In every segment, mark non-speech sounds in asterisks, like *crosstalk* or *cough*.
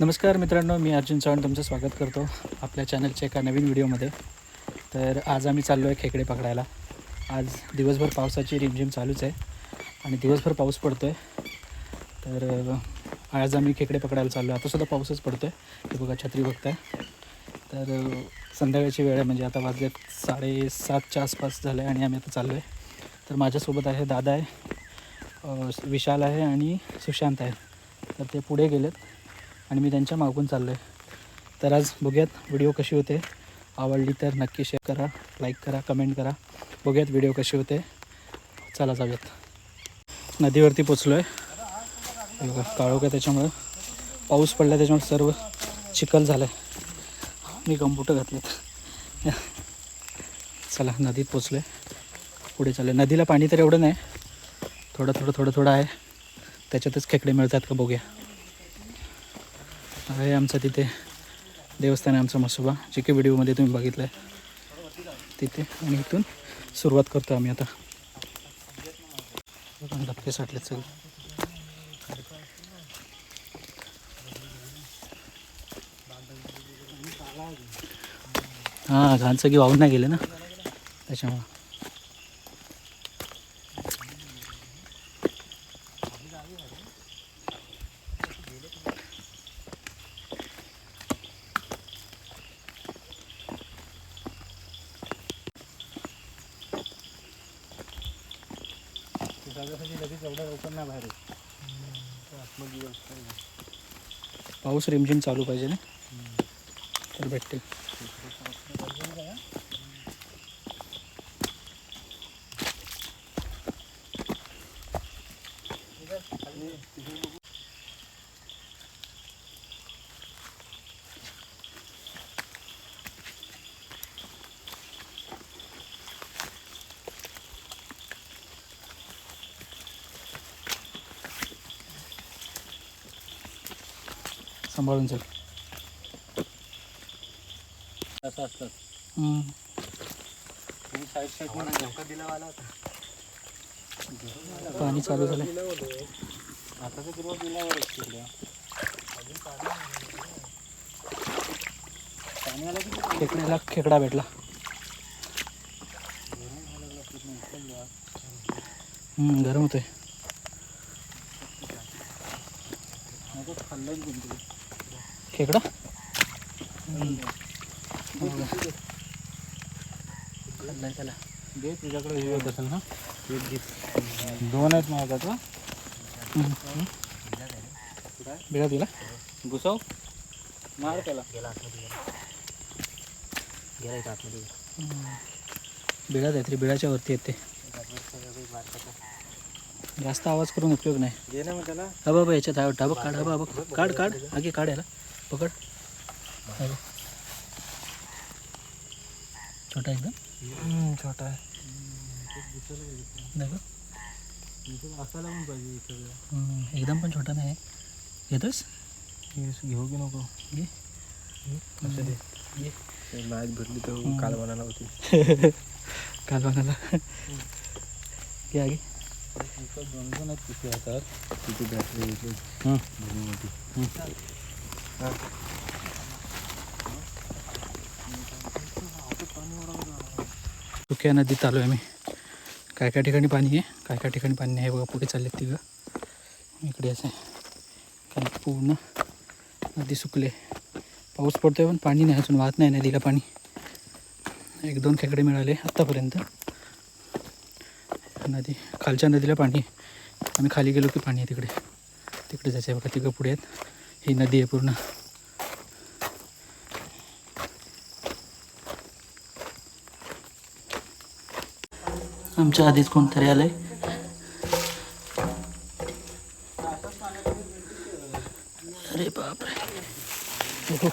नमस्कार मित्रांनो मी अर्जुन चव्हाण तुमचं स्वागत करतो आपल्या चॅनलच्या एका नवीन व्हिडिओमध्ये. तर आज आम्ही चाललो आहे खेकडे पकडायला. आज दिवसभर पावसाची रिमझिम चालूच आहे आणि दिवसभर पाऊस पडतो आहे तर आज आम्ही खेकडे पकडायला चाललो आहे. आतासुद्धा पाऊसच पडतो आहे हे बघा छत्री बघताय. तर संध्याकाळची वेळ आहे म्हणजे आता वाजले साडेसातच्या आसपास झालं आहे आणि आम्ही आता चाललो आहे तर माझ्यासोबत आहे दादा आहे विशाल आहे आणि सुशांत आहे. तर ते पुढे गेलेत आणि मी त्यांच्या मागून चाललो आहे तर आज बघूयात व्हिडिओ कशी होते. आवडली तर नक्की शेअर करा लाईक करा कमेंट करा. बघूयात व्हिडिओ कशी होते. चला जाऊयात. नदीवरती पोचलो आहे बघा काळोख आहे त्याच्यामुळं. पाऊस पडला त्याच्यामुळे सर्व चिखल झालं आहे मी कम्प्युटर घातलेत. चला नदीत पोचलो आहे पुढे चालू नदीला पाणी तर एवढं नाही. थोडं थोडं थोडं थोडं आहे. त्याच्यातच खेकडे मिळतात का बघूया. आहे आमचं तिथे देवस्थान आहे आमचा मसोबा जे काही व्हिडिओमध्ये तुम्ही बघितलं आहे तिथे आणि इथून सुरुवात करतो आम्ही आता. धक्के साठलेत सगळे. हां घाण सगळी वाहून नाही गेले ना. त्याच्यामुळं. पाऊस रिमझिम चालू पाहिजे ना? तर भेटते सांभाळून चल. असं असतात हम्म. तुम्ही साईड धोका दिला वाला होता. पाणी चालू झालं आता तर पूर्व दिल्यावरच तिकडे. पाणी आलं की खेकड्याला खेकडा भेटला. हम्म, गरम होतोय. नको खाल्लं तुमचं खेकडा? खाल्लं त्याला दे तुझ्याकडे हे होत असेल ना? एक दोन आहेत माझ्या का बिळा दिला घुसव. मार त्याला. गेला बिळा काहीतरी बिळाच्या वरती येते जास्त आवाज करून उपयोग नाही. हा बाबा याच्यात आहे वाटतं. हा बघ काढ हा बाबा. काढ काढ. आगे काढ याला. पकड। हा बघ. छोटा एकदम? छोटा आहे नाही का असायला पण पाहिजे सगळं हम्म, एकदम पण छोटा नाही घेतोस घेऊ की नको घे असं दे। घे. मॅच भरली तर हम्म. काल बनायला होती *laughs* काल बनाला घे आगे। दोन दोन आहेत पिशवी हातात तिथे बॅटरी घेतली हम्म. भरून होती सुक्या नदीत आलो आहे मी काय काय ठिकाणी पाणी आहे? काय काय ठिकाणी पाणी नाही? बघा पुढे चालले तिघं. इकडे असं आहे. काय पूर्ण नदी सुकले. पाऊस पडतोय पण पाणी नाही अजून वाहत नाही नदीला पाणी. एक दोन खेकडे मिळाले आत्तापर्यंत नदी खालच्या नदीला पाणी. आम्ही खाली गेलो की पाणी आहे तिकडे. तिकडे जायचं आहे बघा तिघं पुढे आहेत. ही नदी आहे पूर्ण. आमच्या आधीच कोणतरी आलंय. अरे बापरे. हो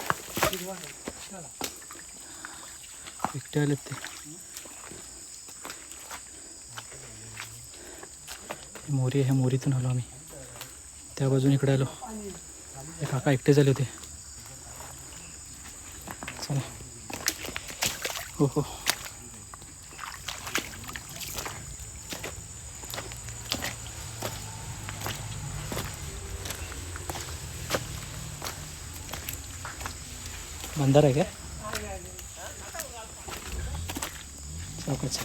एकटे आलेत ते. मोरी आहे मोरीतून आलो आम्ही. त्या बाजून इकडे आलो. काका एकटे झाले होते. चला. हो हो. बंदर आहे का चौकाच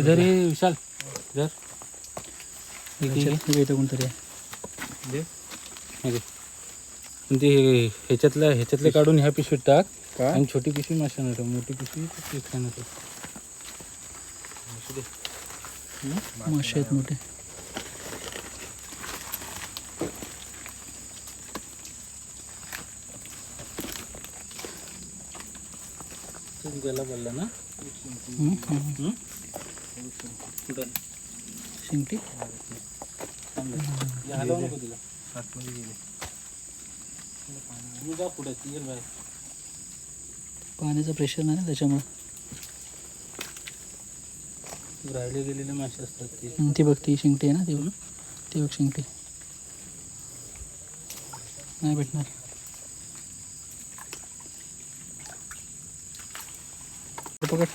इधर ये विशाल इधर इथं कोणतरी आहे. हे ते हे- ह्याच्यातलं काढून ह्या पिशवीत टाक? आणि छोटी पिशवी माशानं ठेव मोठी पिशवी दे. मासे आहेत मोठे. गेला बोलला ना. शिंगटी? पाण्याचं प्रेशर नाही ना त्याच्यामुळे? राहिले गेलेले मासे असतात ती बघ ती शिंगटी आहे ना ती बघ. ती बघ शिंगटी. नाही भेटणार. पकड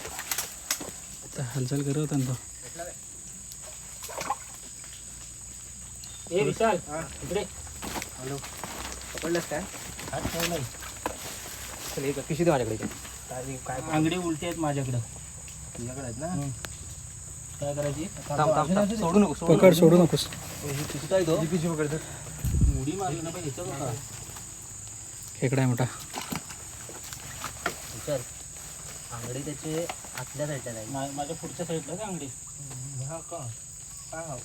आता हालचाल करत होता ना तो ए विशाल इकडे. हॅलो. पकडलंस काय? हात ठेवलाय चल एक पिशवी दे माझ्याकडे. काय काय आंगडी उलटी आहेत माझ्याकडं. तुझ्याकडे आहेत ना. काय करायची? थांब थांब थांब सोडू नको सोडू पकड सोडू नकोस. आहे तो पकड उडी मारली ना पण ह्याच्यात होता खेकडा आहे मोठा. आंगडी त्याचे आतल्या साईडला नाही मा- माझ्या पुढच्या साईडला का आंगडी हा का? हा?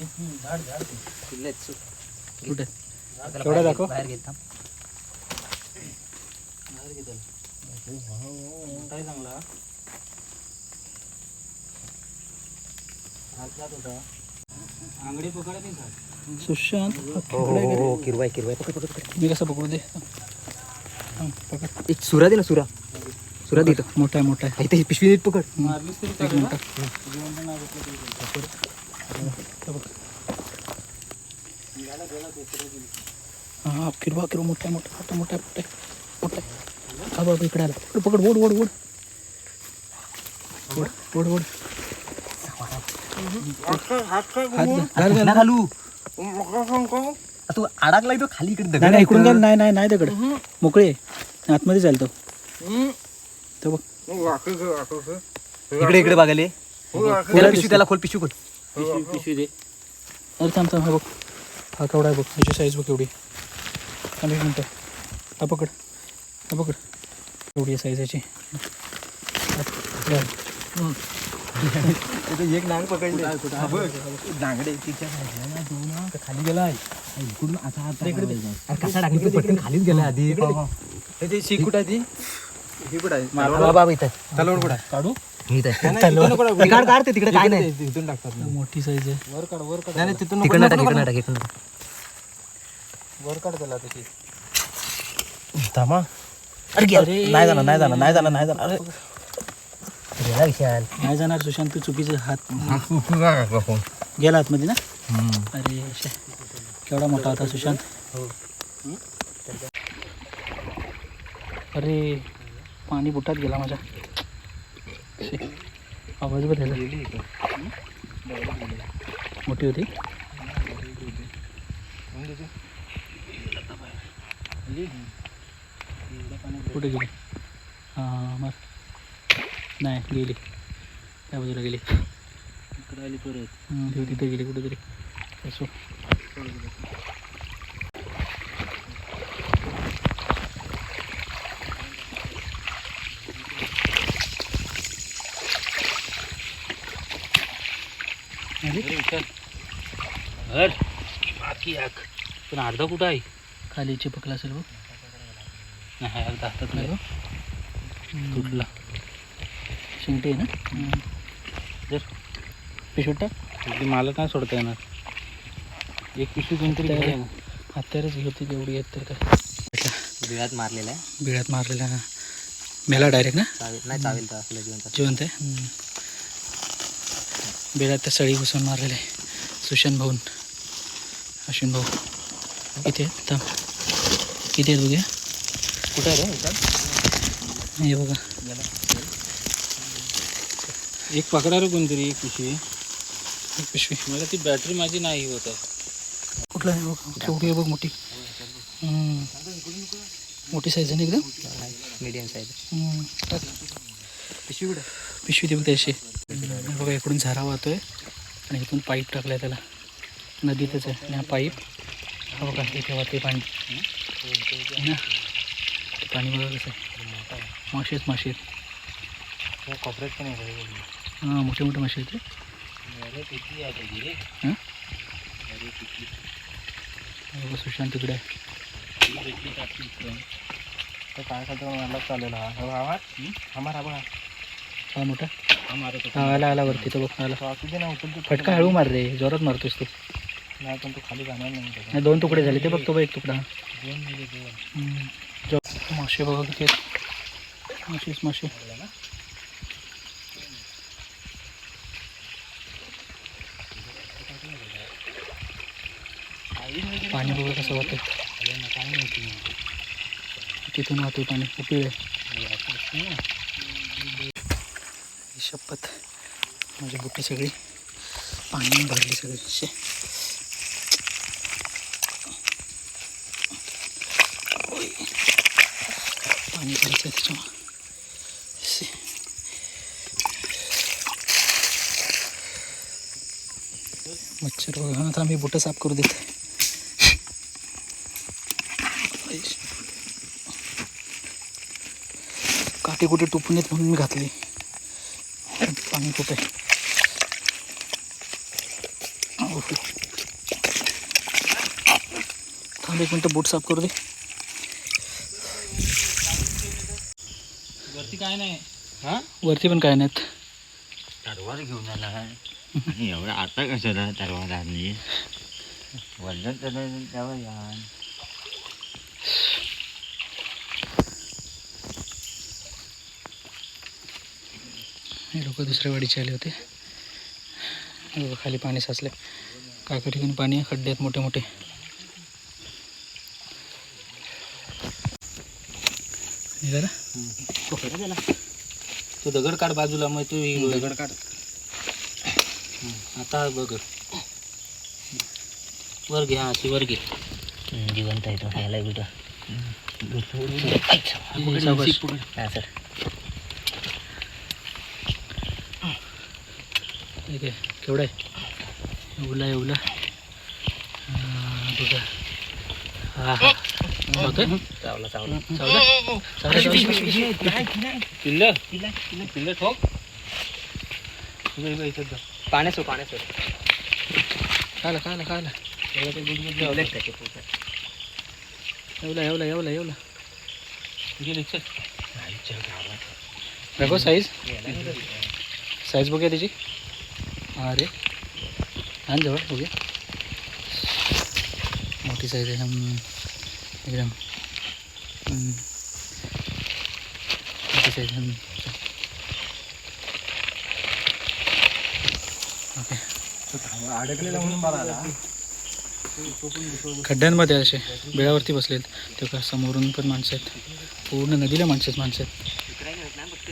हम्म, झाड झाड. ते. किल्लेच कुठे? त्याला केवढा बाहेर दाखव? घे- बाहेर घेत थांब. झाड घे त्याला. मोठा आहे चांगला. हात जात होता. आंगडी पकडत नाही झाड सुशांत हा हो हो किरवाय किरवाय. पकड पकड पकड. मी कसं पकडू दे? पकड. एक सुरा दे ना सुरा. सुरा दे मोठा आहे मोठा आहे. इथे ही पिशवी नीट पकड. मारलीस तरी एक चालेल. हे. हा किरवा किरवा मोठा मोठा मोठा मोठा मोठा मोठा आहे. हा बघ इकडे आला. पकड पकड ओढ ओढ ओढ. ओढ ओढ ओढ. घाल, घालू तू तो खाली इकडे नाही नाही इकडून घाल नाही नाही नाही दगड मोकळे आतमध्ये चालतो तो तो बघ. इकडे इकडे बघाले त्याला पिशवी त्याला खोल पिशवी खोल पिशवी पिशवी दे अरे थांब थांब हा बघ हा केवढा आहे बघ ह्याची साईज बघ एवढी थांब एक मिनटं हा पकड हा पकड एवढी आहे साईज याची एक नांग पकडले. नांगडे तिच्या खाली गेलाय. इकडून आता आता अरे कसा टाकली? पटकन खालीच गेलाय आधी. ते शी कुठं ती? ही कुठं आहे? बाबा बाबा इथं. तलवड कुठं काढू? काढ काढ ते तिकडे काय नाही. तिथून टाकतात. मोठी साईज आहे. वर काढ वर काढ. नाही तिथून तिकडनं टाक इकडनं टाक इकडनं टाक. वर काढ त्याला त्याची थांबा. अरे गेला. नाही जाणार नाही जाणार नाही जाणार नाही जाणार अरे. गेला विशाल. नाही जाणार सुशांत तू चुकीचे हात. गेला आतमध्ये ना? अरे शे. केवढा मोठा होता सुशांत. अरे पाणी बुटात गेला माझ्या. शे. आवाज झाला मोठी होती? कुठे गेली? हां नाही गेली. त्या बाजूला गेली. इकडे आली परत. तिथे गेली कुठेतरी. असो. हट बाकी आख पण अर्धा कुठं आहे? खाली चिपकला असेल बघ. नाही अर्धा हातात नाही? तुटला. शिंगटी आहे ना? जर टाक. अगदी मला काय सोडता येणार. एक पिशवी कोणतरी तर- घ्या ना. हत्यारच होती तेवढी आहेत तर काय. बिळात मारलेला आहे. बिळात मारलेला मेला डायरेक्ट ना? चावेल नाही चावेल तर असलं जिवंत. जिवंत आहे. बिळात त्या सळी घुसून मारलेले सुशांत भाऊन. अश्विन भाऊ. इथे आहेत, थांब. किती आहेत बघूया. कुठे रे? ह्याच्यात? हे बघा. एक पकडा रे कोणतरी एक पिशवी. एक पिशवी. मला ती बॅटरी माझी नाही होत आहे. कुठला आहे? बघ केवढी आहे बघ मोठी. हम्म. मोठी साईज आहे ना एकदम? मीडियम साईज हम्म. टाक. पिशवी कुठे? पिशवी देऊ त्याशी बघा इकडून झरा वाहतोय. आणि इथून पाईप टाकलाय त्याला. नदीतच आहे. आणि हा पाईप. हा बघा इथे वाहते पाणी. है ना? ते पाणी बघा कसं आहे? माशेच मासे आहेत. कॉपरेट पण आहे हां मोठे मोठे मासे आहेत रे. हां? हा सुशांत तिकडे काय खातो मला चालेल हा. हो, आवाज आम्हाला बघा. हा मोठा. हा होता. हा आला आला वरती तो बघ आला. असू दे ना फटका हळू मार रे जोरात मारतोस तू. नाही पण तो खाली जाणार नाही दोन तुकडे झाले ते बघ तो बघ एक तुकडा. दोन दोन. हम्म. जो मासे बघा किती मासेच मासे. पाणी बघा कसं वाटतं तिथून वाहतोय पाणी उपिळ आहे. शपथ. माझी बुटी सगळी. पाणी भरली सगळी. शे. पाणी भरायचं आहे त्याच्यामुळं. मच्छर बघा आता आम्ही बुटं साफ करू देत. काटे कुठे टुपून येत म्हणून मी घातले. पाणी आहे ओके. थांब एक मिनटं बोट साफ़ करू दे. वरती काय नाही. हा? वरती पण काय नाहीत. तरवार घेऊन आला आणि एवढा आता कशाला तरवार आणली? वल्ल तर त्यावर हे लोक दुसऱ्या वाडीचे आले होते. खाली पाणी साचले काका ठिकाणी पाणी आहे? खड्डे आहेत मोठे मोठे. निघाला तो दगड काढ बाजूला मग तू दगड काढ. आता बघ. वर घे हा अशी वर घे. जिवंत आहे तो खायला कुठं सर ठीक आहे. केवढा आहे? एवढा एवढा. बघा. हा हा. होतोय चावला चावला. चावला ठोक. खायला खायला खायला. एवढा चल. बघो साईज साईज बघूया त्याची. अरे आण जवळ बघूया मोठी साईज आहे. एकदम. मोठी साईज. ओके. अडकलेला म्हणून मला खड्ड्यांमध्ये असे बिळावरती बसलेत. ते का समोरून पण माणसं आहेत. पूर्ण नदीला माणसंच माणसं आहेत लवकर सुरू आहे लवकर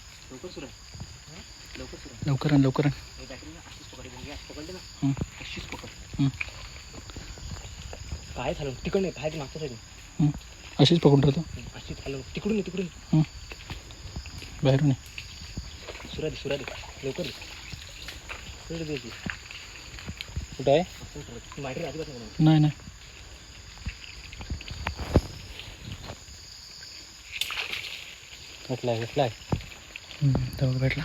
सुरू आहे लवकर आण लवकर आण हे बॅटरी ना अशीच पकड म्हणजे असं पकडलं ना हं. अशीच पकड हं. काय झालं तिकडून नाही बाहेर मागच्या साईड. अशीच पकडून ठेवतो. अशीच झालं तिकडून तिकडून. बाहेरून ये. सुरा दे सुरा दे लवकर दे कुठं आहे? नाही नाही. भेटलाय भेटलाय. हम्म, भेटला.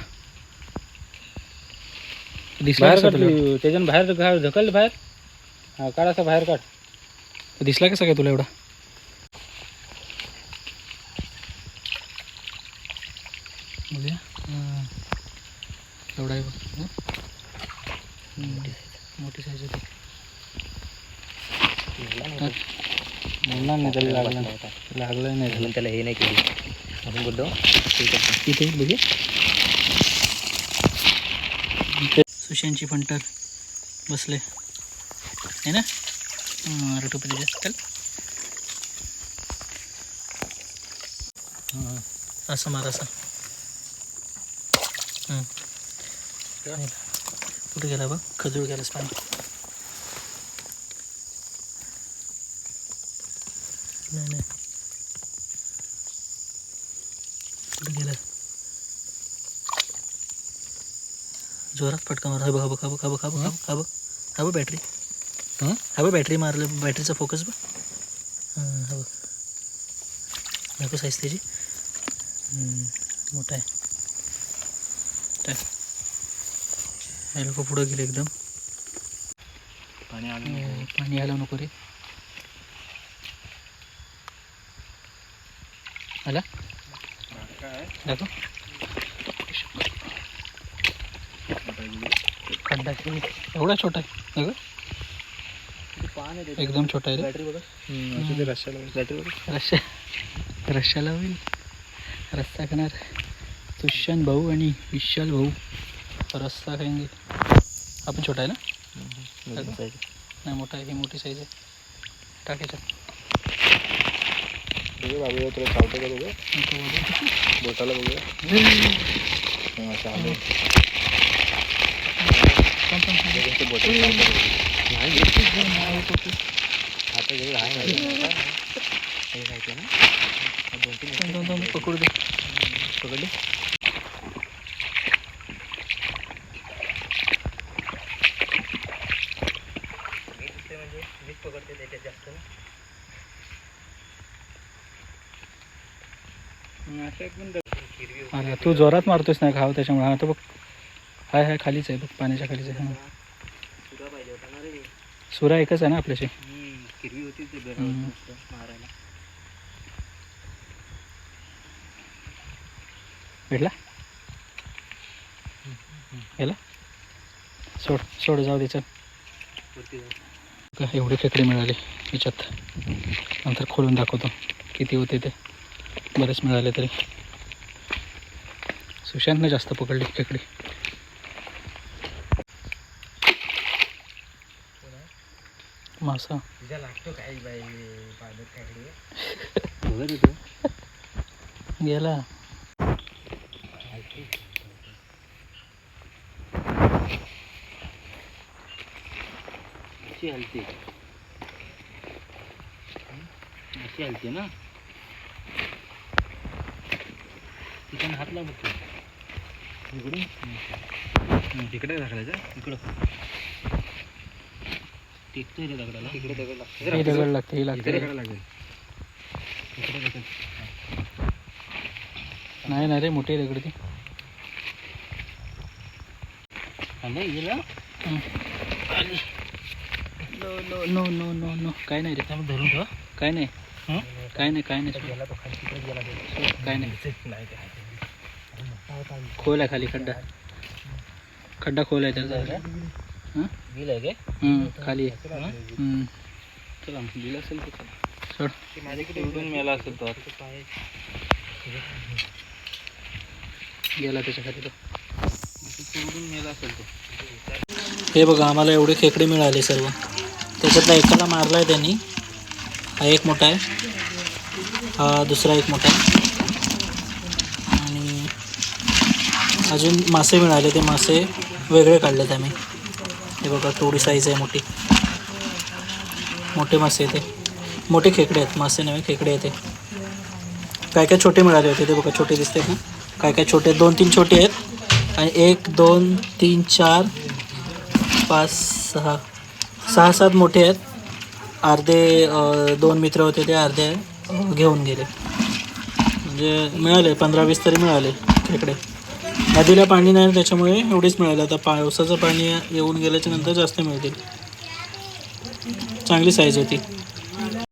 दिसला बाहेर कसा काढ तुला? तू, त्याच्यानं बाहेर घा- ढकल बाहेर. हा काढ असा बाहेर काढ. दिसला कसा काय तुला एवढा बघूया हां. एवढा आहे बघ हं? हम्म, मोठी साईज होती म्हणणार नाही त्याला लागलं नाही. लागलं नाही त्याला. त्याला हे नाही केली आपण बोलतो इथे बघे सुशांतची पंटर बसले. आहे ना? चल. हं. असं मार असं. कुठे गेला बघ? खजूर गेलास पाणी. नाही नाही. कुठे गेला? जोरात फटका मार. हा बघ बघ बघ बघ बघ बघ, बघ हा बघ बॅटरी हं? बघ बॅटरी मारलं. बॅटरीचा फोकस बघ. हां बघ नको साईज त्याची. मोठा आहे. टाक. हे लोक पुढं गेले एकदम. पाणी हो, पाणी नको रे. आला? दाखव. खड्डा. एवढा छोटा आहे अगं एकदम छोटा आहे बॅटरी बघा. बघा. होईल रस्सा खाणार सुशांत भाऊ आणि विशाल भाऊ. रस्सा खाएँगे आपण छोटा आहे ना? नाही मोठा आहे ही मोठी साईज आहे. टाकायच्यात बघूया बाबूया तुला चावतं का बघूया बोटाला बघूया. *laughs* आता हे ना पकडू दे पकडले तू जोरात मारतोस ना खाव त्याच्यामुळे. आता बघ. हाय हाय खालीच आहे बघ पाण्याच्या खालीच आहे हां. पाहिजे होता ना रे सुरा एकच आहे ना आपल्याशी? हिरवी होती ते मारायला भेटला? गेला? सोड सोड जाऊ दे चल. का एवढे खेकडे मिळाले याच्यात. नंतर खोलून दाखवतो. किती होते ते. बरेच मिळाले तरी. सुशांतनं जास्त पकडली खेकडी. मासा. तुझ्या लागतो काय बाई पाण्यात काढली. बघत होतो गेला. अशी हलते. अशी हलते ना? तिच्यानं हात बघतो इकडून? तिकडे ढकलायचं इकडं. टेकतोय रे दगडाला तिकडे दगड हे दगड लागते हे लागते लागेल. इकडे. नाही नाही रे मोठी दगड ती. गेलं no no no no no no. काय नाही रे. त्यामुळे धरून ठेवा. काय नाही. हं? काय नाही काय नाही. गेला तो खाली तिकडे गेला सोड, काय नाही. नाही ते आहे. खोल आहे खाली खड्डा. खड्डा खोल आहे त्याचा? बिल आहे काय? हं, खाली आहे. चला बिल असेल तर चला. सोड. ते माझ्याकडे उडून मेला असेल पाय गेला त्याच्याखाली तो. उडून मेला असेल तो. हे बघा आम्हाला एवढे खेकडे मिळाले सर्व. त्याच्यातला एकाला मारला आहे त्यांनी. हा एक मोठा आहे. हा दुसरा एक मोठा आहे. आणि अजून मासे मिळाले ते मासे वेगळे काढलेत आम्ही. हे बघा थोडी साईज आहे मोठी. मोठे मासे ते मोठे खेकडे आहेत, मासे नव्हे, खेकडे आहेत ते काय काय छोटे मिळाले होते ते बघा, छोटे दिसते ना. काय काय छोटे दोन तीन छोटे आहेत. आणि एक, दोन, तीन, चार, पाच, सहा. सहा सात मोठे आहेत. अर्धे दोन मित्र होते ते अर्धे घेऊन गेले. म्हणजे मिळाले पंधरा वीस तरी मिळाले खेकडे. नदीला पाणी नाही त्याच्यामुळे एवढेच मिळालं. आता पावसाचं पाणी येऊन गेल्याच्यानंतर जास्त मिळतील. चांगली साईज होती.